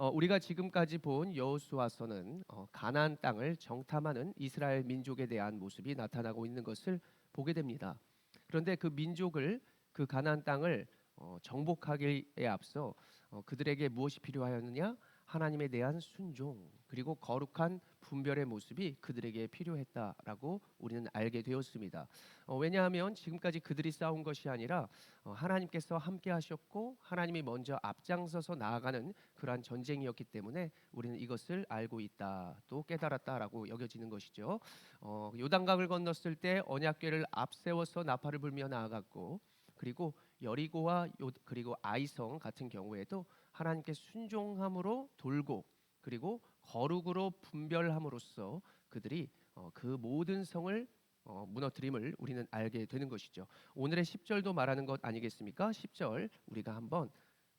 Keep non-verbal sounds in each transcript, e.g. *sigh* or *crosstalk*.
어, 우리가 지금까지 본 여호수아서는 어, 가나안 땅을 정탐하는 이스라엘 민족에 대한 모습이 나타나고 있는 것을 보게 됩니다. 그런데 그 민족을 그 가나안 땅을 어, 정복하기에 앞서 어, 그들에게 무엇이 필요하였느냐? 하나님에 대한 순종 그리고 거룩한 분별의 모습이 그들에게 필요했다라고 우리는 알게 되었습니다. 어, 왜냐하면 지금까지 그들이 싸운 것이 아니라 어, 하나님께서 함께 하셨고 하나님이 먼저 앞장서서 나아가는 그러한 전쟁이었기 때문에 우리는 이것을 알고 있다 또 깨달았다라고 여겨지는 것이죠. 어, 요단강을 건넜을 때 언약궤를 앞세워서 나팔을 불며 나아갔고 그리고 여리고와 요, 그리고 아이성 같은 경우에도 하나님께 순종함으로 돌고 그리고 거룩으로 분별함으로써 그들이 어, 그 모든 성을 어, 무너뜨림을 우리는 알게 되는 것이죠. 오늘의 10절도 말하는 것 아니겠습니까? 10절 우리가 한번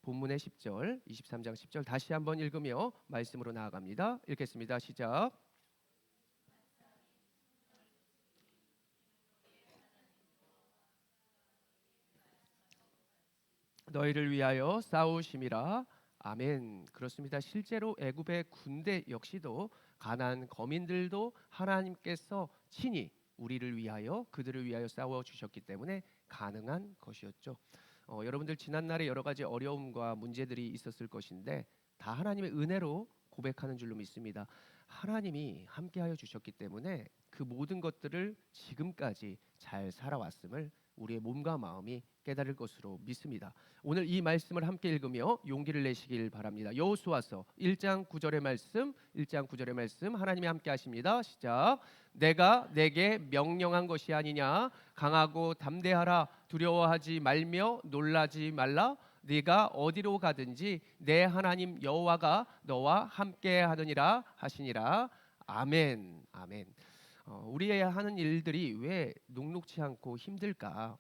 본문의 10절 23장 10절 다시 한번 읽으며 말씀으로 나아갑니다. 읽겠습니다. 시작. 너희를 위하여 싸우심이라 아멘. 그렇습니다. 실제로 애굽의 군대 역시도 가난 거민들도 하나님께서 친히 우리를 위하여 그들을 위하여 싸워 주셨기 때문에 가능한 것이었죠. 어, 여러분들 지난 날에 여러 가지 어려움과 문제들이 있었을 것인데 다 하나님의 은혜로 고백하는 줄로 믿습니다. 하나님이 함께하여 주셨기 때문에 그 모든 것들을 지금까지 잘 살아왔음을 우리의 몸과 마음이 깨달을 것으로 믿습니다. 오늘 이 말씀을 함께 읽으며 용기를 내시길 바랍니다. 여호수아서 1장 9절의 말씀, 1장 9절의 말씀 하나님이 함께 하십니다. 시작. 내가 내게 명령한 것이 아니냐 강하고 담대하라 두려워하지 말며 놀라지 말라 네가 어디로 가든지 내 하나님 여호와가 너와 함께 하느니라 하시니라. 아멘. 아멘. 어, 우리의 하는 일들이 왜 녹록치 않고 힘들까?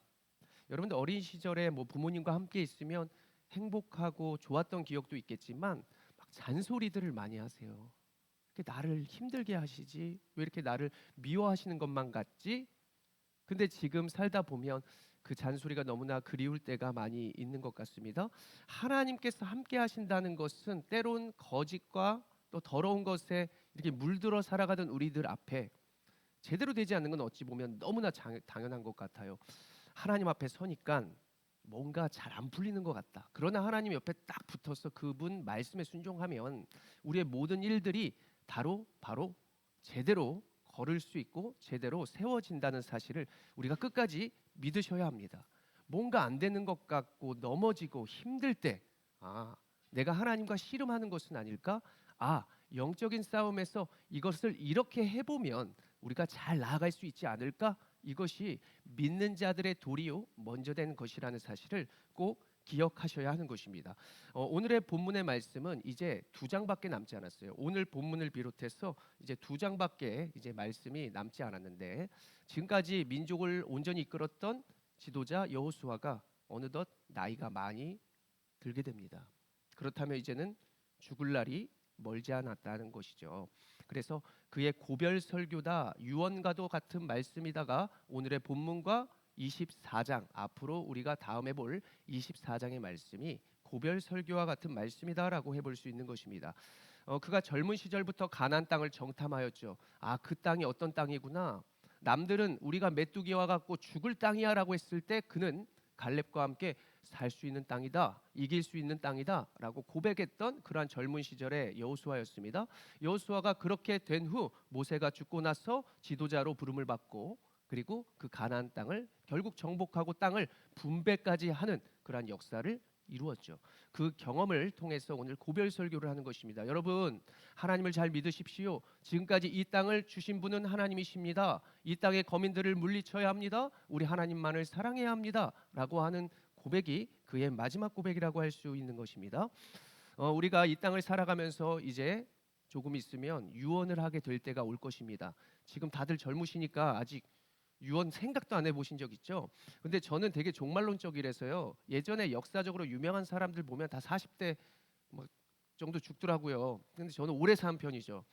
여러분들 어린 시절에 뭐 부모님과 함께 있으면 행복하고 좋았던 기억도 있겠지만 막 잔소리들을 많이 하세요. 나를 힘들게 하시지? 왜 이렇게 나를 미워하시는 것만 같지? 근데 지금 살다 보면 그 잔소리가 너무나 그리울 때가 많이 있는 것 같습니다. 하나님께서 함께 하신다는 것은 때론 거짓과 또 더러운 것에 이렇게 물들어 살아가던 우리들 앞에 제대로 되지 않는 건 어찌 보면 너무나 장- 당연한 것 같아요. 하나님 앞에 서니까 뭔가 잘 안 풀리는 것 같다. 그러나 하나님 옆에 딱 붙어서 그분 말씀에 순종하면 우리의 모든 일들이 바로 바로 제대로 걸을 수 있고 제대로 세워진다는 사실을 우리가 끝까지 믿으셔야 합니다. 뭔가 안 되는 것 같고 넘어지고 힘들 때, 아, 내가 하나님과 씨름하는 것은 아닐까? 아, 영적인 싸움에서 이것을 이렇게 해보면 우리가 잘 나아갈 수 있지 않을까? 이것이 믿는 자들의 도리요 먼저 된 것이라는 사실을 꼭 기억하셔야 하는 것입니다. 어, 오늘의 본문의 말씀은 이제 두 장밖에 남지 않았어요. 오늘 본문을 비롯해서 이제 두 장밖에 이제 말씀이 남지 않았는데 지금까지 민족을 온전히 이끌었던 지도자 여호수아가 어느덧 나이가 많이 들게 됩니다. 그렇다면 이제는 죽을 날이 멀지 않았다는 것이죠. 그래서 그의 고별 설교다 유언과도 같은 말씀이다가 오늘의 본문과 24장 앞으로 우리가 다음에 볼 24장의 말씀이 고별 설교와 같은 말씀이다라고 해볼 수 있는 것입니다. 어, 그가 젊은 시절부터 가난 땅을 정탐하였죠. 아, 그 땅이 어떤 땅이구나. 남들은 우리가 메뚜기와 같고 죽을 땅이야라고 했을 때 그는 갈렙과 함께 살 수 있는 땅이다, 이길 수 있는 땅이다라고 고백했던 그러한 젊은 시절의 여호수아였습니다. 여호수아가 그렇게 된 후 모세가 죽고 나서 지도자로 부름을 받고 그리고 그 가나안 땅을 결국 정복하고 땅을 분배까지 하는 그러한 역사를 이루었죠. 그 경험을 통해서 오늘 고별 설교를 하는 것입니다. 여러분, 하나님을 잘 믿으십시오. 지금까지 이 땅을 주신 분은 하나님이십니다. 이 땅의 거민들을 물리쳐야 합니다. 우리 하나님만을 사랑해야 합니다.라고 하는 고백이 그의 마지막 고백이라고 할 수 있는 것입니다. 어, 우리가 이 땅을 살아가면서 이제 조금 있으면 유언을 하게 될 때가 올 것입니다. 지금 다들 젊으시니까 아직 유언 생각도 안 해보신 적 있죠? 근데 저는 되게 종말론적이라서요. 예전에 역사적으로 유명한 사람들 보면 다 40대 뭐 정도 죽더라고요. 근데 저는 오래 산 편이죠.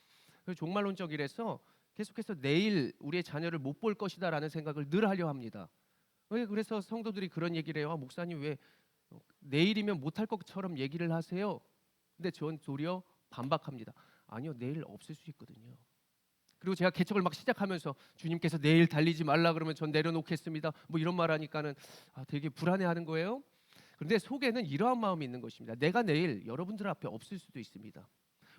그래서 종말론적이라서 계속해서 내일 우리의 자녀를 못 볼 것이다라는 생각을 늘 하려 합니다. 왜 그래서 성도들이 그런 얘기를 해요. 아, 목사님 왜 내일이면 못할 것처럼 얘기를 하세요? 근데 전 도리어 반박합니다. 아니요, 내일 없을 수 있거든요. 그리고 제가 개척을 막 시작하면서 주님께서 내일 달리지 말라 그러면 전 내려놓겠습니다. 뭐 이런 말 하니까는 아, 되게 불안해하는 거예요. 그런데 속에는 이러한 마음이 있는 것입니다. 내가 내일 여러분들 앞에 없을 수도 있습니다.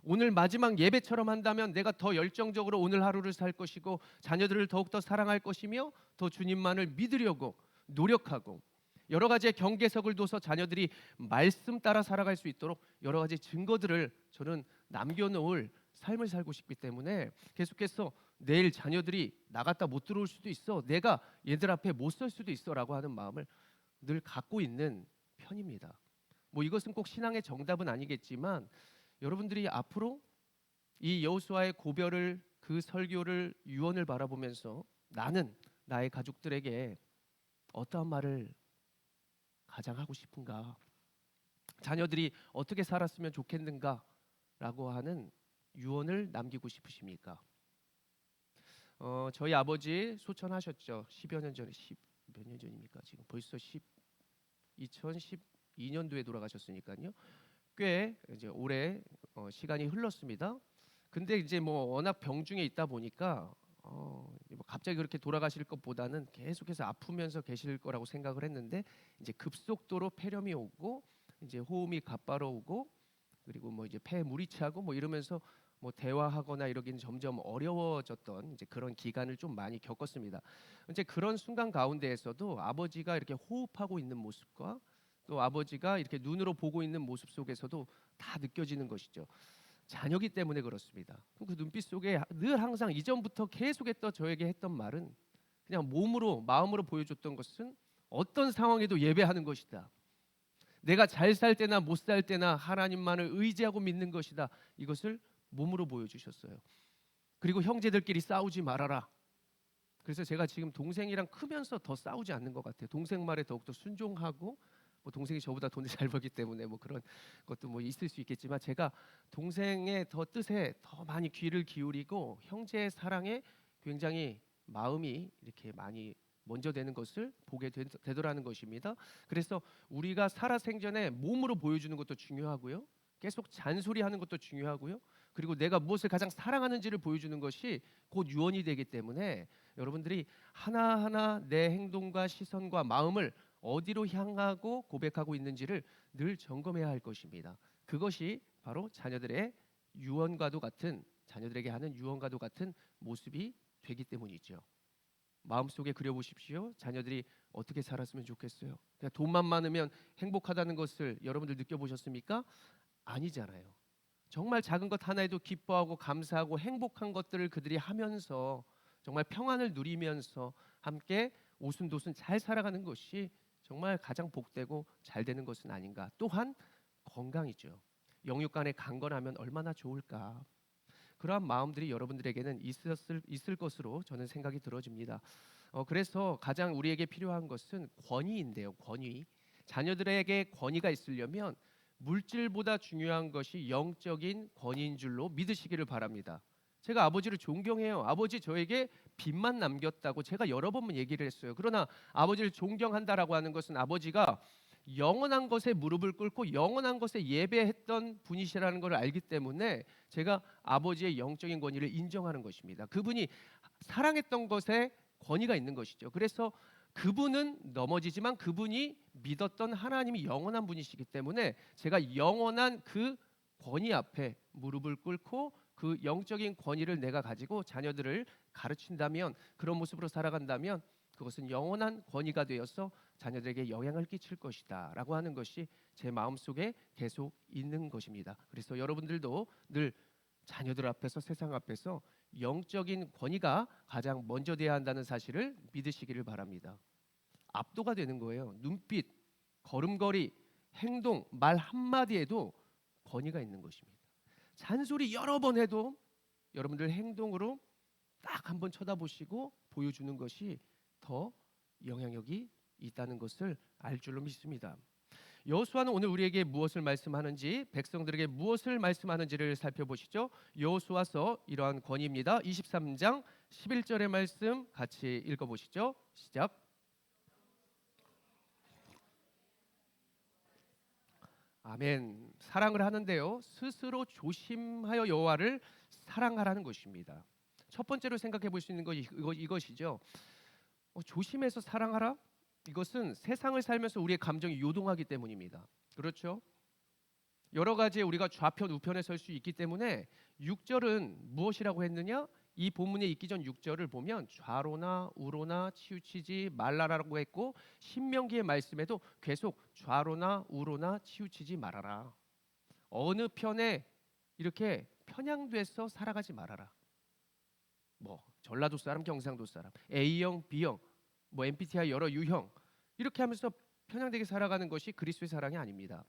오늘 마지막 예배처럼 한다면 내가 더 열정적으로 오늘 하루를 살 것이고 자녀들을 더욱더 사랑할 것이며 더 주님만을 믿으려고 노력하고 여러 가지의 경계석을 둬서 자녀들이 말씀 따라 살아갈 수 있도록 여러 가지 증거들을 저는 남겨놓을 삶을 살고 싶기 때문에 계속해서 내일 자녀들이 나갔다 못 들어올 수도 있어 내가 얘들 앞에 못 설 수도 있어라고 하는 마음을 늘 갖고 있는 편입니다. 뭐 이것은 꼭 신앙의 정답은 아니겠지만 여러분들이 앞으로 이 여호수아의 고별을 그 설교를 유언을 바라보면서 나는 나의 가족들에게 어떠한 말을 가장 하고 싶은가 자녀들이 어떻게 살았으면 좋겠는가 라고 하는 유언을 남기고 싶으십니까? 어, 저희 아버지 소천하셨죠. 10여 년 전에 10 몇 년 전입니까? 지금 벌써 10 2012년도에 돌아가셨으니까요. 꽤 이제 오래 어, 시간이 흘렀습니다. 근데 이제 뭐 워낙 병중에 있다 보니까 어, 뭐 갑자기 그렇게 돌아가실 것보다는 계속해서 아프면서 계실 거라고 생각을 했는데 이제 급속도로 폐렴이 오고 이제 호흡이 가빠르고 그리고 뭐 이제 폐 물이 차고 뭐 이러면서 뭐 대화하거나 이러기는 점점 어려워졌던 이제 그런 기간을 좀 많이 겪었습니다. 이제 그런 순간 가운데에서도 아버지가 이렇게 호흡하고 있는 모습과 또 아버지가 이렇게 눈으로 보고 있는 모습 속에서도 다 느껴지는 것이죠. 자녀기 때문에 그렇습니다. 그 눈빛 속에 늘 항상 이전부터 계속했던 저에게 했던 말은 그냥 몸으로 마음으로 보여줬던 것은 어떤 상황에도 예배하는 것이다. 내가 잘 살 때나 못 살 때나 하나님만을 의지하고 믿는 것이다. 이것을 몸으로 보여주셨어요. 그리고 형제들끼리 싸우지 말아라. 그래서 제가 지금 동생이랑 크면서 더 싸우지 않는 것 같아요. 동생 말에 더욱더 순종하고 뭐 동생이 저보다 돈을 잘 벌기 때문에 뭐 그런 것도 뭐 있을 수 있겠지만 제가 동생의 더 뜻에 더 많이 귀를 기울이고 형제의 사랑에 굉장히 마음이 이렇게 많이 먼저 되는 것을 보게 되, 되더라는 것입니다. 그래서 우리가 살아생전에 몸으로 보여주는 것도 중요하고요. 계속 잔소리하는 것도 중요하고요. 그리고 내가 무엇을 가장 사랑하는지를 보여주는 것이 곧 유언이 되기 때문에 여러분들이 하나하나 내 행동과 시선과 마음을 어디로 향하고 고백하고 있는지를 늘 점검해야 할 것입니다. 그것이 바로 자녀들의 유언과도 같은 자녀들에게 하는 유언과도 같은 모습이 되기 때문이죠. 마음속에 그려보십시오. 자녀들이 어떻게 살았으면 좋겠어요. 그냥 돈만 많으면 행복하다는 것을 여러분들 느껴보셨습니까? 아니잖아요. 정말 작은 것 하나에도 기뻐하고 감사하고 행복한 것들을 그들이 하면서 정말 평안을 누리면서 함께 오순도순 잘 살아가는 것이 정말 가장 복되고 잘 되는 것은 아닌가. 또한 건강이죠. 영육 간에 강건하면 얼마나 좋을까. 그러한 마음들이 여러분들에게는 있었을 있을 것으로 저는 생각이 들어집니다. 어, 그래서 가장 우리에게 필요한 것은 권위인데요. 권위. 자녀들에게 권위가 있으려면 물질보다 중요한 것이 영적인 권위인 줄로 믿으시기를 바랍니다. 제가 아버지를 존경해요. 아버지 저에게 빚만 남겼다고 제가 여러 번 얘기를 했어요. 그러나 아버지를 존경한다라고 하는 것은 아버지가 영원한 것에 무릎을 꿇고 영원한 것에 예배했던 분이시라는 것을 알기 때문에 제가 아버지의 영적인 권위를 인정하는 것입니다. 그분이 사랑했던 것에 권위가 있는 것이죠. 그래서 그분은 넘어지지만 그분이 믿었던 하나님이 영원한 분이시기 때문에 제가 영원한 그 권위 앞에 무릎을 꿇고 그 영적인 권위를 내가 가지고 자녀들을 가르친다면 그런 모습으로 살아간다면 그것은 영원한 권위가 되어서 자녀들에게 영향을 끼칠 것이다라고 하는 것이 제 마음속에 계속 있는 것입니다. 그래서 여러분들도 늘 자녀들 앞에서 세상 앞에서 영적인 권위가 가장 먼저 돼야 한다는 사실을 믿으시기를 바랍니다. 압도가 되는 거예요. 눈빛, 걸음걸이, 행동, 말 한마디에도 권위가 있는 것입니다. 잔소리 여러 번 해도 여러분들 행동으로 딱 한번 쳐다보시고 보여주는 것이 더 영향력이 있다는 것을 알 줄로 믿습니다. 여호수아는 오늘 우리에게 무엇을 말씀하는지 백성들에게 무엇을 말씀하는지를 살펴보시죠. 여호수아서 이러한 권위입니다. 23장 11절의 말씀 같이 읽어 보시죠. 시작. 아멘. 사랑을 하는데요. 스스로 조심하여 여호와를 사랑하라는 것입니다. 첫 번째로 생각해 볼 수 있는 것 이거, 이것이죠. 어, 조심해서 사랑하라. 이것은 세상을 살면서 우리의 감정이 요동하기 때문입니다. 그렇죠? 여러 가지 우리가 좌편 우편에 설 수 있기 때문에 6절은 무엇이라고 했느냐? 이 본문에 있기 전 6절을 보면 좌로나 우로나 치우치지 말라라고 했고 신명기의 말씀에도 계속 좌로나 우로나 치우치지 말아라. 어느 편에 이렇게 편향돼서 살아가지 말아라. 뭐 전라도 사람, 경상도 사람, A형, B형, 뭐 MBTI 여러 유형 이렇게 하면서 편향되게 살아가는 것이 그리스도의 사랑이 아닙니다.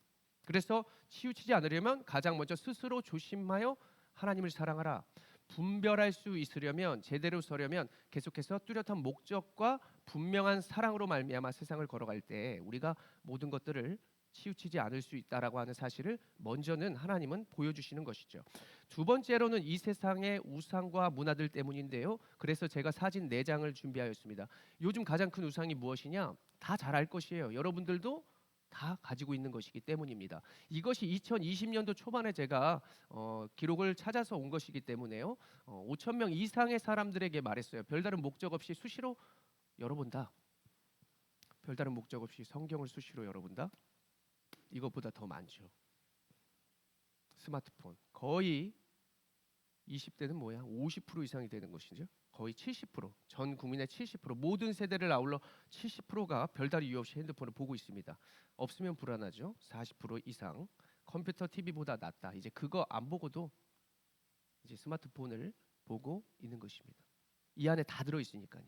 그래서 치우치지 않으려면 가장 먼저 스스로 조심하여 하나님을 사랑하라. 분별할 수 있으려면 제대로 서려면 계속해서 뚜렷한 목적과 분명한 사랑으로 말미암아 세상을 걸어갈 때 우리가 모든 것들을 치우치지 않을 수 있다라고 하는 사실을 먼저는 하나님은 보여주시는 것이죠. 두 번째로는 이 세상의 우상과 문화들 때문인데요. 그래서 제가 사진 네 장을 준비하였습니다. 요즘 가장 큰 우상이 무엇이냐? 다 잘 알 것이에요. 여러분들도 다 가지고 있는 것이기 때문입니다. 이것이 2020년도 초반에 제가 어, 기록을 찾아서 온 것이기 때문에요. 어, 5천 명 이상의 사람들에게 말했어요. 별다른 목적 없이 수시로 열어본다. 별다른 목적 없이 성경을 수시로 열어본다. 이것보다 더 많죠. 스마트폰 거의 20대는 뭐야? 50% 이상이 되는 것이죠. 거의 70%전 국민의 70% 모든 세대를 아울러 70%가 별다른 이유 없이 핸드폰을 보고 있습니다. 없으면 불안하죠. 40% 이상 컴퓨터, TV보다 낫다. 이제 그거 안 보고도 이제 스마트폰을 보고 있는 것입니다. 이 안에 다 들어 있으니까요.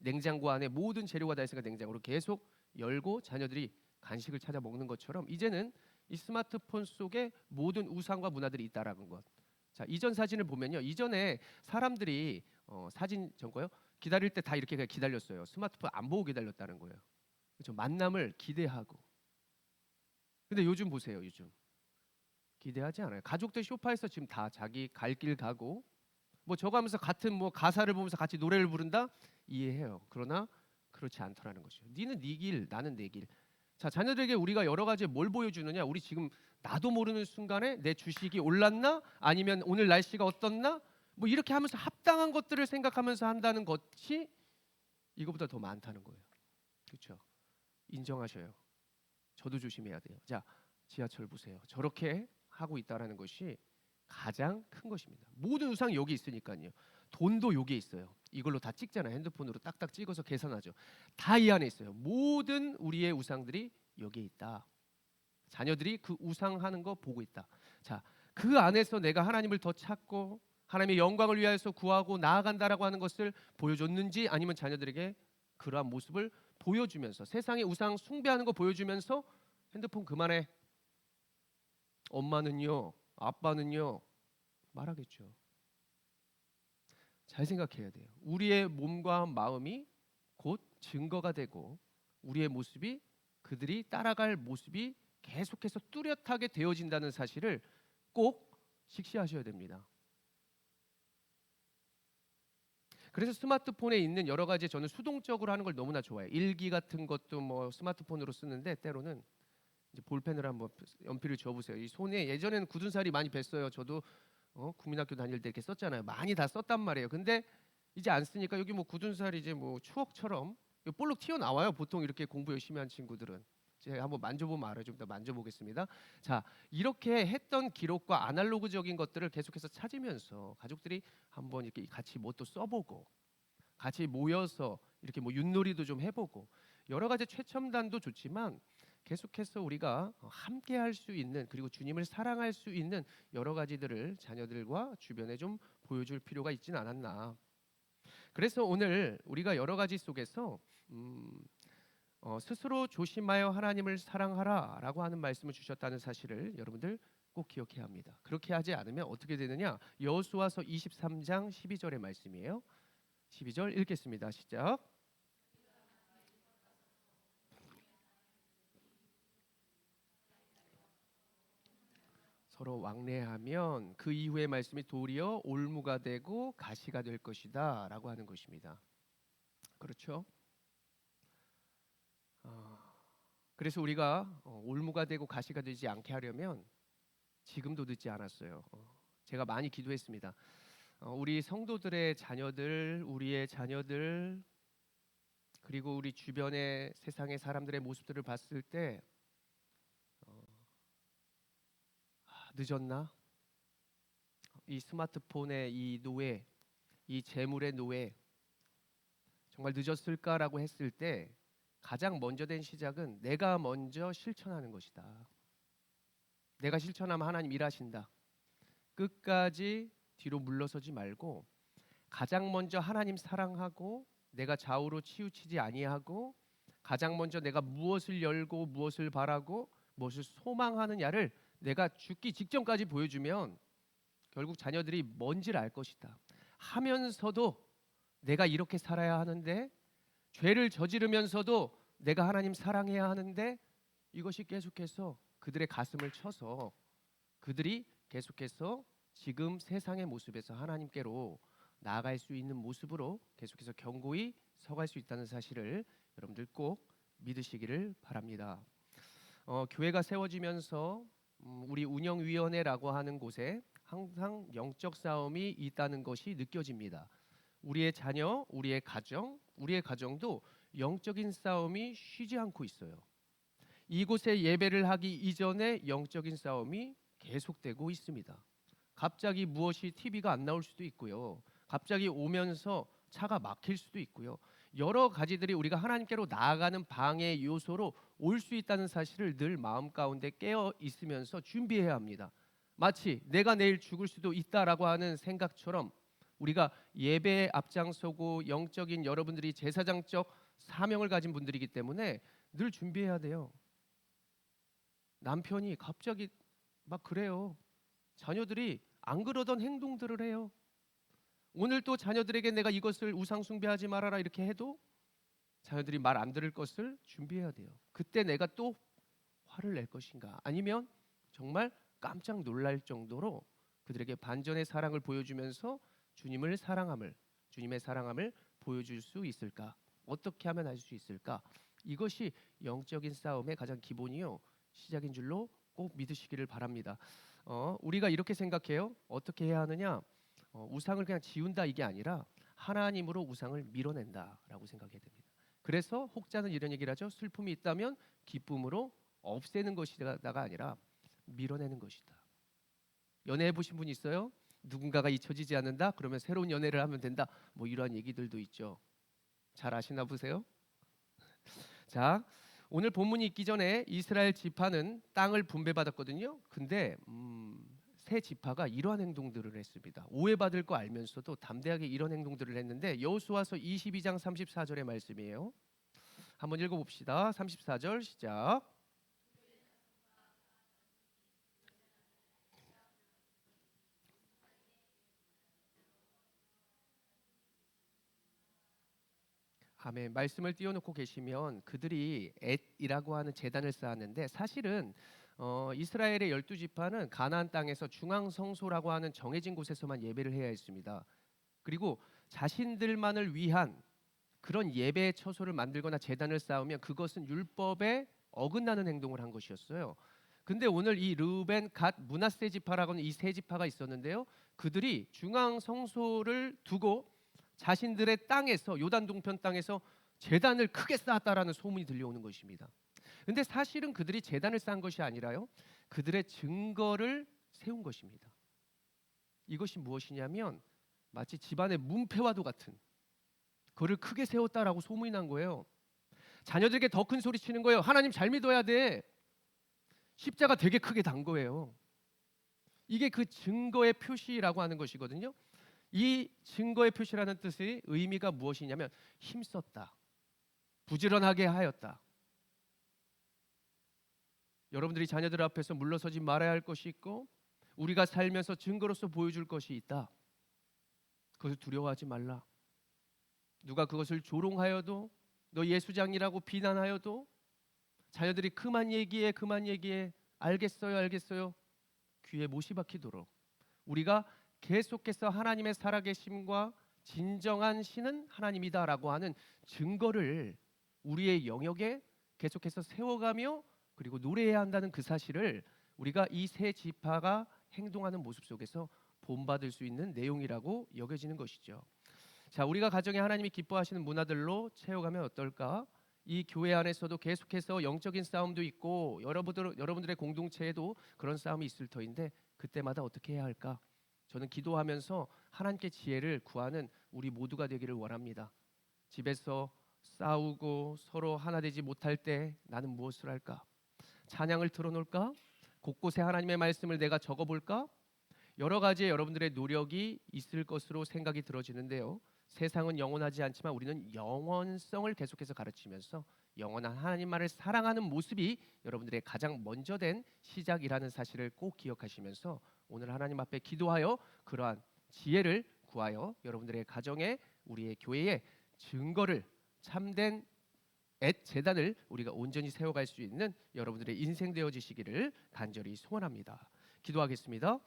냉장고 안에 모든 재료가 다 있으니까 냉장고로 계속 열고 자녀들이 간식을 찾아 먹는 것처럼 이제는 이 스마트폰 속에 모든 우상과 문화들이 있다라는 것. 자 이전 사진을 보면요. 이전에 사람들이 어, 사진 전 거요 기다릴 때 다 이렇게 그냥 기다렸어요. 스마트폰 안 보고 기다렸다는 거예요. 그렇죠. 만남을 기대하고. 근데 요즘 보세요. 요즘 기대하지 않아요. 가족들 쇼파에서 지금 다 자기 갈 길 가고 뭐 저거 하면서 같은 뭐 가사를 보면서 같이 노래를 부른다 이해해요. 그러나 그렇지 않더라는 것이죠. 니는 네 길, 나는 내 길. 자, 자녀들에게 우리가 여러 가지 뭘 보여주느냐? 우리 지금 나도 모르는 순간에 내 주식이 올랐나? 아니면 오늘 날씨가 어떻나? 뭐 이렇게 하면서 합당한 것들을 생각하면서 한다는 것이 이거보다 더 많다는 거예요. 그렇죠? 인정하셔요. 저도 조심해야 돼요. 자, 지하철 보세요. 저렇게 하고 있다라는 것이 가장 큰 것입니다. 모든 우상 여기 있으니까요. 돈도 여기에 있어요. 이걸로 다 찍잖아요. 핸드폰으로 딱딱 찍어서 계산하죠. 다 이 안에 있어요. 모든 우리의 우상들이 여기에 있다. 자녀들이 그 우상하는 거 보고 있다. 자, 그 안에서 내가 하나님을 더 찾고 하나님의 영광을 위하여서 구하고 나아간다라고 하는 것을 보여줬는지 아니면 자녀들에게 그러한 모습을 보여주면서 세상의 우상 숭배하는 거 보여주면서 핸드폰 그만해. 엄마는요, 아빠는요 말하겠죠. 잘 생각해야 돼요. 우리의 몸과 마음이 곧 증거가 되고 우리의 모습이 그들이 따라갈 모습이 계속해서 뚜렷하게 되어진다는 사실을 꼭 식시하셔야 됩니다. 그래서 스마트폰에 있는 여러 가지 저는 수동적으로 하는 걸 너무나 좋아해요. 일기 같은 것도 뭐 스마트폰으로 쓰는데 때로는 이제 볼펜을 한번 연필을 줘보세요. 이 손에 예전에는 굳은 살이 많이 뱄어요. 저도 어, 국민학교 다닐 때 이렇게 썼잖아요. 많이 다 썼단 말이에요. 근데 이제 안 쓰니까 여기 뭐 굳은 살이 이제 뭐 추억처럼 볼록 튀어 나와요. 보통 이렇게 공부 열심히 한 친구들은. 제가 한번 만져보면 알아요. 좀 더 만져보겠습니다. 자, 이렇게 했던 기록과 아날로그적인 것들을 계속해서 찾으면서 가족들이 한번 이렇게 같이 뭐 또 써보고 같이 모여서 이렇게 뭐 윷놀이도 좀 해보고 여러 가지 최첨단도 좋지만 계속해서 우리가 함께 할 수 있는 그리고 주님을 사랑할 수 있는 여러 가지들을 자녀들과 주변에 좀 보여줄 필요가 있진 않았나. 그래서 오늘 우리가 여러 가지 속에서 음, 어, 스스로 조심하여 하나님을 사랑하라라고 하는 말씀을 주셨다는 사실을 여러분들 꼭 기억해야 합니다. 그렇게 하지 않으면 어떻게 되느냐? 여호수아서 23장 12절의 말씀이에요. 12절 읽겠습니다. 시작. 서로 왕래하면 그 이후의 말씀이 도리어 올무가 되고 가시가 될 것이다라고 하는 것입니다. 그렇죠? 어, 그래서 우리가 어, 올무가 되고 가시가 되지 않게 하려면 지금도 늦지 않았어요. 어, 제가 많이 기도했습니다. 어, 우리 성도들의 자녀들, 우리의 자녀들 그리고 우리 주변의 세상의 사람들의 모습들을 봤을 때 어, 아, 늦었나? 이 스마트폰의 이 노예, 이 재물의 노예 정말 늦었을까라고 했을 때 가장 먼저 된 시작은 내가 먼저 실천하는 것이다. 내가 실천하면 하나님 일하신다. 끝까지 뒤로 물러서지 말고 가장 먼저 하나님 사랑하고 내가 좌우로 치우치지 아니하고 가장 먼저 내가 무엇을 열고 무엇을 바라고 무엇을 소망하느냐를 내가 죽기 직전까지 보여주면 결국 자녀들이 뭔지를 알 것이다. 하면서도 내가 이렇게 살아야 하는데 죄를 저지르면서도 내가 하나님 사랑해야 하는데 이것이 계속해서 그들의 가슴을 쳐서 그들이 계속해서 지금 세상의 모습에서 하나님께로 나아갈 수 있는 모습으로 계속해서 견고히 서갈 수 있다는 사실을 여러분들 꼭 믿으시기를 바랍니다. 어, 교회가 세워지면서 음, 우리 운영위원회라고 하는 곳에 항상 영적 싸움이 있다는 것이 느껴집니다. 우리의 자녀, 우리의 가정, 우리의 가정도 영적인 싸움이 쉬지 않고 있어요. 이곳에 예배를 하기 이전에 영적인 싸움이 계속되고 있습니다. 갑자기 무엇이 TV가 안 나올 수도 있고요. 갑자기 오면서 차가 막힐 수도 있고요. 여러 가지들이 우리가 하나님께로 나아가는 방해 요소로 올 수 있다는 사실을 늘 마음 가운데 깨어 있으면서 준비해야 합니다. 마치 내가 내일 죽을 수도 있다라고 하는 생각처럼 우리가 예배에 앞장서고 영적인 여러분들이 제사장적 사명을 가진 분들이기 때문에 늘 준비해야 돼요. 남편이 갑자기 막 그래요. 자녀들이 안 그러던 행동들을 해요. 오늘 또 자녀들에게 내가 이것을 우상 숭배하지 말아라 이렇게 해도 자녀들이 말 안 들을 것을 준비해야 돼요. 그때 내가 또 화를 낼 것인가? 아니면 정말 깜짝 놀랄 정도로 그들에게 반전의 사랑을 보여주면서 주님을 사랑함을 주님의 사랑함을 보여줄 수 있을까? 어떻게 하면 할 수 있을까? 이것이 영적인 싸움의 가장 기본이요 시작인 줄로 꼭 믿으시기를 바랍니다. 어, 우리가 이렇게 생각해요. 어떻게 해야 하느냐? 어, 우상을 그냥 지운다 이게 아니라 하나님으로 우상을 밀어낸다라고 생각해야 됩니다. 그래서 혹자는 이런 얘기를 하죠. 슬픔이 있다면 기쁨으로 없애는 것이다가 아니라 밀어내는 것이다. 연애해 보신 분 있어요? 누군가가 잊혀지지 않는다? 그러면 새로운 연애를 하면 된다. 뭐 이러한 얘기들도 있죠. 잘 아시나 보세요? *laughs* 자, 오늘 본문이 있기 전에 이스라엘 지파는 땅을 분배받았거든요. 근데 음, 세 지파가 이러한 행동들을 했습니다. 오해받을 거 알면서도 담대하게 이런 행동들을 했는데 여호수아서 22장 34절의 말씀이에요. 한번 읽어 봅시다. 34절 시작. 아멘. 말씀을 띄워놓고 계시면 그들이 엣이라고 하는 재단을 쌓았는데 사실은 어, 이스라엘의 열두 지파는 가나안 땅에서 중앙 성소라고 하는 정해진 곳에서만 예배를 해야 했습니다. 그리고 자신들만을 위한 그런 예배 처소를 만들거나 재단을 쌓으면 그것은 율법에 어긋나는 행동을 한 것이었어요. 근데 오늘 이 르벤 갓 문하세 지파라고는 이 세 지파가 있었는데요. 그들이 중앙 성소를 두고 자신들의 땅에서 요단 동편 땅에서 재단을 크게 쌓았다라는 소문이 들려오는 것입니다. 근데 사실은 그들이 재단을 쌓은 것이 아니라요. 그들의 증거를 세운 것입니다. 이것이 무엇이냐면 마치 집안의 문패와도 같은 그를 크게 세웠다라고 소문이 난 거예요. 자녀들에게 더 큰 소리 치는 거예요. 하나님 잘 믿어야 돼. 십자가 되게 크게 단 거예요. 이게 그 증거의 표시라고 하는 것이거든요. 이 증거의 표시라는 뜻의 의미가 무엇이냐면 힘썼다. 부지런하게 하였다. 여러분들이 자녀들 앞에서 물러서지 말아야 할 것이 있고 우리가 살면서 증거로서 보여줄 것이 있다. 그것을 두려워하지 말라. 누가 그것을 조롱하여도 너 예수장이라고 비난하여도 자녀들이 그만 얘기해 그만 얘기해 알겠어요 알겠어요 귀에 못이 박히도록 우리가 계속해서 하나님의 살아계심과 진정한 신은 하나님이다라고 하는 증거를 우리의 영역에 계속해서 세워가며 그리고 노래해야 한다는 그 사실을 우리가 이 세 지파가 행동하는 모습 속에서 본받을 수 있는 내용이라고 여겨지는 것이죠. 자, 우리가 가정에 하나님이 기뻐하시는 문화들로 채워가면 어떨까? 이 교회 안에서도 계속해서 영적인 싸움도 있고 여러분들 여러분들의 공동체에도 그런 싸움이 있을 터인데 그때마다 어떻게 해야 할까? 저는 기도하면서 하나님께 지혜를 구하는 우리 모두가 되기를 원합니다. 집에서 싸우고 서로 하나 되지 못할 때 나는 무엇을 할까? 찬양을 틀어놓을까? 곳곳에 하나님의 말씀을 내가 적어볼까? 여러 가지의 여러분들의 노력이 있을 것으로 생각이 들어지는데요. 세상은 영원하지 않지만 우리는 영원성을 계속해서 가르치면서 영원한 하나님 말을 사랑하는 모습이 여러분들의 가장 먼저 된 시작이라는 사실을 꼭 기억하시면서 오늘 하나님 앞에 기도하여 그러한 지혜를 구하여 여러분들의 가정에 우리의 교회에 증거를 참된 엣 재단을 우리가 온전히 세워갈 수 있는 여러분들의 인생 되어지시기를 간절히 소원합니다. 기도하겠습니다.